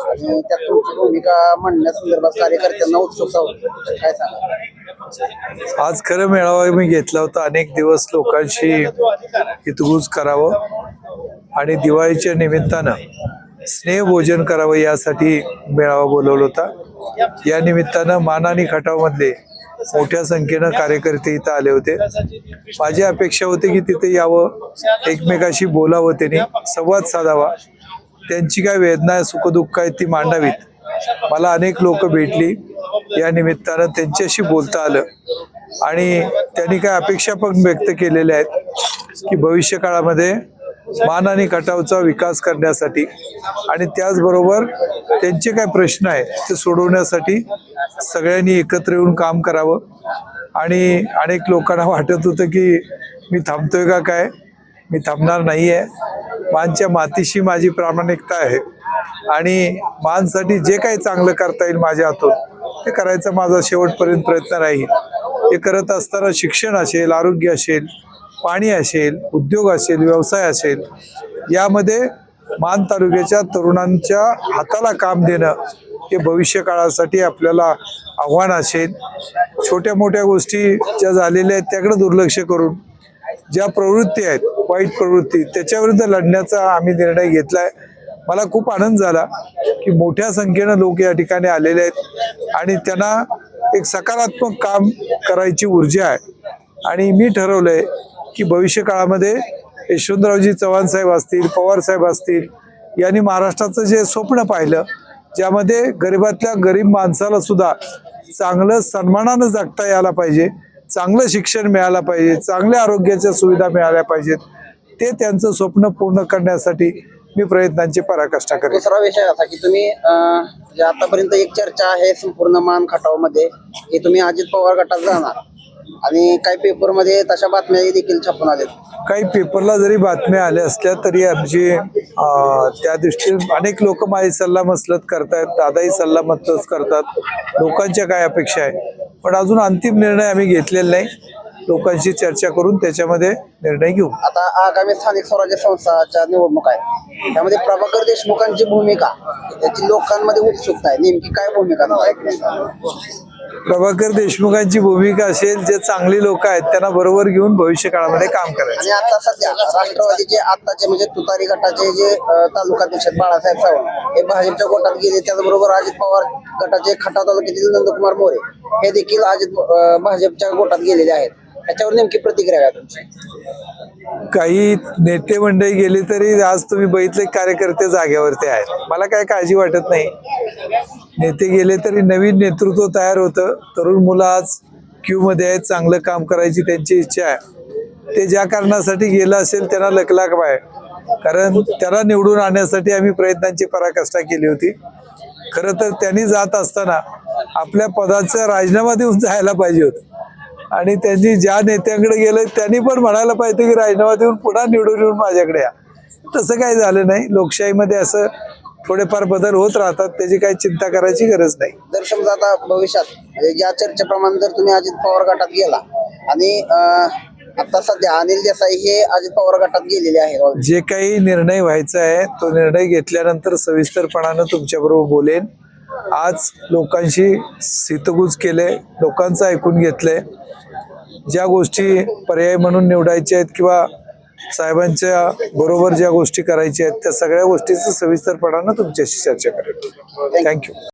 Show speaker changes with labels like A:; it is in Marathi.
A: आणि त्यात तुमची भूमिका म्हणण्यासंदर्भात कार्यकर्त्यांना उत्सुकता होती काय सांगा
B: आज खरं मेळावा मी घेतला होता. अनेक दिवस लोकांशी हितगुज करावं आणि दिवाळीच्या निमित्तानं स्नेहभोजन करावं यासाठी मेळावा बोलवला होता. या निमित्तानं मान आणि खटावमधले मोठ्या संख्येनं कार्यकर्ते इथं आले होते. माझी अपेक्षा होती की तिथे यावं एकमेकाशी बोलावं त्यांनी संवाद साधावा. त्यांची काय वेदना आहे सुखदुःख आहे ती मांडावीत. मला अनेक लोक भेटली. या निमित्तानं त्यांच्याशी बोलता आलं. आणि त्यांनी काय अपेक्षा पण व्यक्त केलेल्या आहेत की भविष्य काळामध्ये मान आणि कटावचा विकास करण्यासाठी आणि त्याचबरोबर त्यांचे काय प्रश्न आहेत ते सोडवण्यासाठी सगळ्यांनी एकत्र येऊन काम करावं. आणि अनेक लोकांना वाटत होतं की मी थांबतोय का काय? मी थांबणार नाही आहे मानच्या मातीशी माझी प्रामाणिकता आहे. आणि मानसाठी जे काही चांगलं करता येईल माझ्या हातून ते करायचा माझा शेवटपर्यंत प्रयत्न राहील हे करत असताना शिक्षण असेल आरोग्य असेल पाणी असेल उद्योग असेल व्यवसाय असेल यामध्ये मान तालुक्याच्या तरुणांच्या हाताला काम देणं हे भविष्य काळासाठी आपल्याला आव्हान असेल. छोट्या मोठ्या गोष्टी ज्या झालेल्या आहेत त्याकडे दुर्लक्ष करून ज्या प्रवृत्ती आहेत वाईट प्रवृत्ती. त्याच्याविरुद्ध लढण्याचा आम्ही निर्णय घेतलाय. मला खूप आनंद झाला की मोठ्या संख्येनं लोक या ठिकाणी आलेले आहेत आणि त्यांना एक सकारात्मक काम करायची ऊर्जा आहे. आणि मी ठरवलंय की भविष्य काळामध्ये यशवंतरावजी चव्हाण साहेब असतील पवार साहेब असतील यांनी महाराष्ट्राचं जे स्वप्न पाहिलं ज्यामध्ये गरिबातल्या गरीब माणसाला सुद्धा चांगलं सन्मानानं जगता यायला पाहिजे. चांगलं शिक्षण मिळालं पाहिजे चांगल्या आरोग्याच्या सुविधा मिळाल्या पाहिजेत. ते त्यांचं स्वप्न पूर्ण करण्यासाठी मी प्रयत्नांची पराकाष्ठा करेन.
A: दुसरा विषय असा की तुम्ही अं, जे आतापर्यंत एक चर्चा आहे संपूर्ण मान खटावमध्ये की तुम्ही अजित पवार गटात जाणार. आणि काही पेपरमध्ये तशा बातम्या देखील छापून आलेत.
B: काही पेपरला जरी बातम्या आल्या असल्या तरी आमची त्या दृष्टीने अनेक लोक माझी सल्ला मसलत करतायत दादाही सल्ला मसलत करतात. लोकांच्या काय अपेक्षा आहे? पण अजून अंतिम निर्णय आम्ही घेतलेला नाही. लोकांशी चर्चा करून त्याच्यामध्ये निर्णय घेऊ.
A: आता आगामी स्थानिक स्वराज्य संस्थाच्या निवडणूक आहे. त्यामध्ये प्रभाकर देशमुखांची भूमिका त्याची लोकांमध्ये उत्सुकता आहे. नेमकी काय भूमिका
B: प्रभाकर देशमुखांची भूमिका असेल जे चांगली लोक आहेत त्यांना बरोबर घेऊन भविष्य काळामध्ये काम करायचं.
A: आणि आता सध्या राष्ट्रवादीचे आताचे म्हणजे तुतारी गटाचे जे तालुकाध्यक्ष बाळासाहेब सावंत हे भाजपच्या गोटात गेले. त्याचबरोबर अजित पवार गटाचे खटा तालुक्यातील नंदकुमार मोरे. हे देखील अजित भाजपच्या गोटात गेलेले आहेत. त्याच्यावर नेमकी प्रतिक्रिया काय तुमची?
B: काही नेते मंडळी गेली तरी आज तुम्ही बघितले कार्यकर्ते जाग्यावरती आहेत. मला काय काळजी वाटत नाही. नेते गेले तरी नवीन नेतृत्व तयार होतं. तरुण मुलं आज क्यू मध्ये आहेत चांगलं काम करायची त्यांची इच्छा आहे. ते ज्या कारणासाठी गेलं असेल त्यांना लकलाक आहे कारण त्याला निवडून आणण्यासाठी आम्ही प्रयत्नांची पराकाष्ठा केली होती. खरं तर त्यांनी जात असताना आपल्या पदाचा राजीनामा देऊन जायला पाहिजे होतं. आणि त्यांनी ज्या नेत्यांकडे गेले त्यांनी पण म्हणायला पाहिजे की राजीनामा देऊन पुन्हा निवडून येऊन माझ्याकडे या. तसं काही झालं नाही. लोकशाहीमध्ये असं थोडेफार बदल होत राहतात त्याची काही चिंता करायची गरज नाही.
A: जर समजा आता भविष्यात म्हणजे ज्या चर्चेप्रमाणे जर तुम्ही अजित पवार गटात गेला आणि आता सध्या अनिल देसाई हे अजित पवार गटात गेलेले आहेत.
B: जे काही निर्णय व्हायचा आहे तो निर्णय घेतल्यानंतर सविस्तरपणानं तुमच्याबरोबर बोलेन. आज लोकांशी हितगुज केले लोकांचं ऐकून घेतले. ज्या गोष्टी पर्याय म्हणून निवडायच्या आहेत किंवा साहेबांच्या बरोबर ज्या गोष्टी करायच्या आहेत त्या सगळ्या गोष्टीचं सविस्तरपणानं तुमच्याशी चर्चा करेल थँक्यू